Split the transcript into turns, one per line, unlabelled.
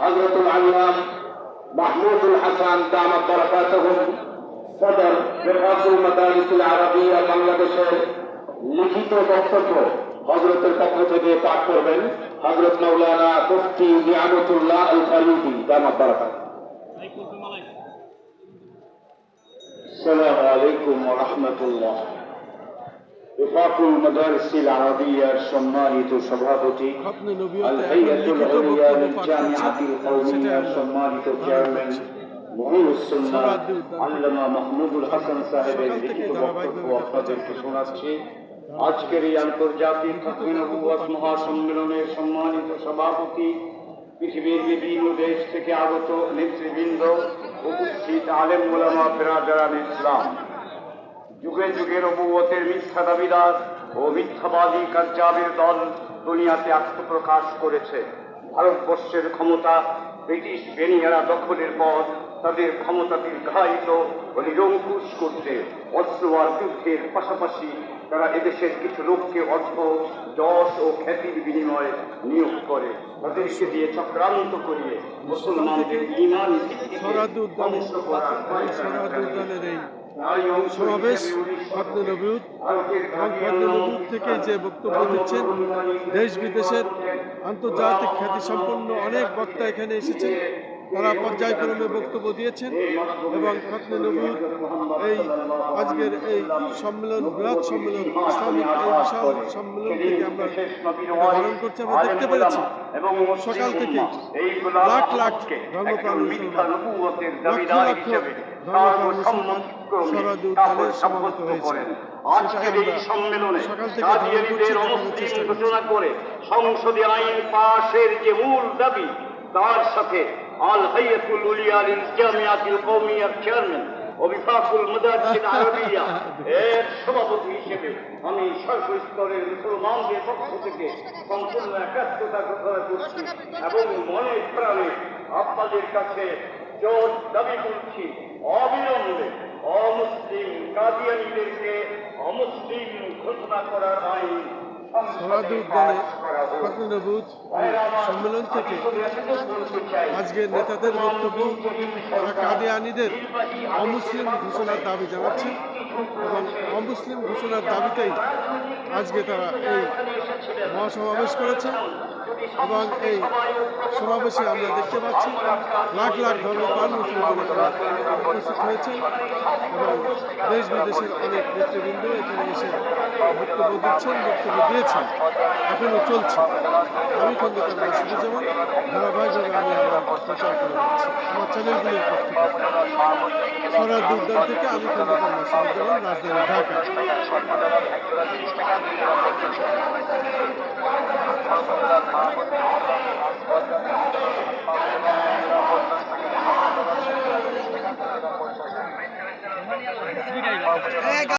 حضرة العلام محمود الحسن دامت بركاتهم صدر رفاق المدارس العربية বাংলাদেশের লিখিত বক্তব্য হজরতের পক্ষ থেকে পাঠ করবেন হজরত মৌলানা মুফতি নিয়ামতুল্লাহ আল খালিদি দামাত বারাকাত السلام عليكم ورحمة الله রুফাকুল মাদারসিল আরাবিয়ার সম্মানিত সভাপতি আল হাইয়াতুল
আলিয়া
জামিআতুল কওমিয়ার সম্মানিত চেয়ারম্যান
মহিউসুন্নাহ
আল্লামা মাহমুদুল আজকের এই আন্তর্জাতিক মহাসম্মেলনের সম্মানিত সভাপতি পৃথিবীর বিভিন্ন দেশ থেকে আগত নেতৃবৃন্দ উপস্থিত আলেম ইসলাম। যুগে যুগে নবুয়তের মিথ্যা দাবিদার ও মিথ্যাবাদী কার্যাবের দল দুনিয়াতে আত্মপ্রকাশ করেছে। ভারতবর্ষের ক্ষমতা ব্রিটিশ বেনিয়ারা দখলের পর তাদের ক্ষমতা দীর্ঘায়িত ও নিরঙ্কুশ করতে অস্ত্র আর যুদ্ধের পাশাপাশি তারা এদেশের কিছু লোককে অর্থ যশ ও খ্যাতির বিনিময়ে নিয়োগ করে। তাদেরকে দিয়ে চক্রান্ত করিয়ে মুসলমানদের ইমান ধ্বংস করার
সমাবেশ এবং নবীউদ থেকে যে বক্তব্য দিচ্ছেন দেশ বিদেশের আন্তর্জাতিক খ্যাতিসম্পন্ন অনেক বক্তা এখানে এসেছেন। তারা পর্যায়ক্রমে বক্তব্য দিয়েছেন এবং ফতলে নবীউদ এই আজকের এই সম্মেলন, বৃহৎ সম্মেলন, ইসলামিক এই বিশাল সম্মেলন থেকে আমরা ধারণ করছি, আমরা দেখতে পেরেছি। সকাল থেকে লাখ লাখ ধর্মপ্রাণ লক্ষ লক্ষ ধর্মপ্রাণ
আইন পাশের যে মূল দাবি, তার সাথে উলিয়াল জামিয়াতুল কওমিয়ার চেয়ারম্যান ও বিফাকুল মাদারিসিল আরবিয়া। এর সভাপতি হিসেবে আমি সর্বস্তরের মুসলমানদের পক্ষ থেকে সম্পূর্ণ একাত্মতা ঘোষণা করছি এবং মনে প্রাণে আপনাদের কাছে জোর দাবি করছি, অবিলম্বে অমুসলিম কাদিয়ানীদেরকে অমুসলিম ঘোষণা করার আইন
সরাদ উদ্যানে সম্মেলন থেকে আজকের নেতাদের বক্তব্য তারা কাদিয়ানিদের অমুসলিম ঘোষণার দাবি জানাচ্ছেন এবং অমুসলিম ঘোষণার দাবিতেই আজকে তারা এই মহাসমাবেশ করেছে এবং এই সমাবেশে আমরা দেখতে পাচ্ছি লাখ লাখ ধর্মপ্রাণ মুসলমান এখানে উপস্থিত হয়েছেন এবং দেশ বিদেশের অনেক নেতৃবৃন্দ এখানে এসে বক্তব্য দিচ্ছেন, বক্তব্য দিয়েছেন। এখনও চলছে। আমি খন্দকার মাসুদুজ্জামান ধারাবাহিকভাবে আমি আমার প্রচার করে যাচ্ছি। আমার চ্যানেলগুলির পক্ষ থেকে। সরার উদ্যান থেকে আমি খন্দকার মাসুদুজ্জামান রাজধানী ঢাকা।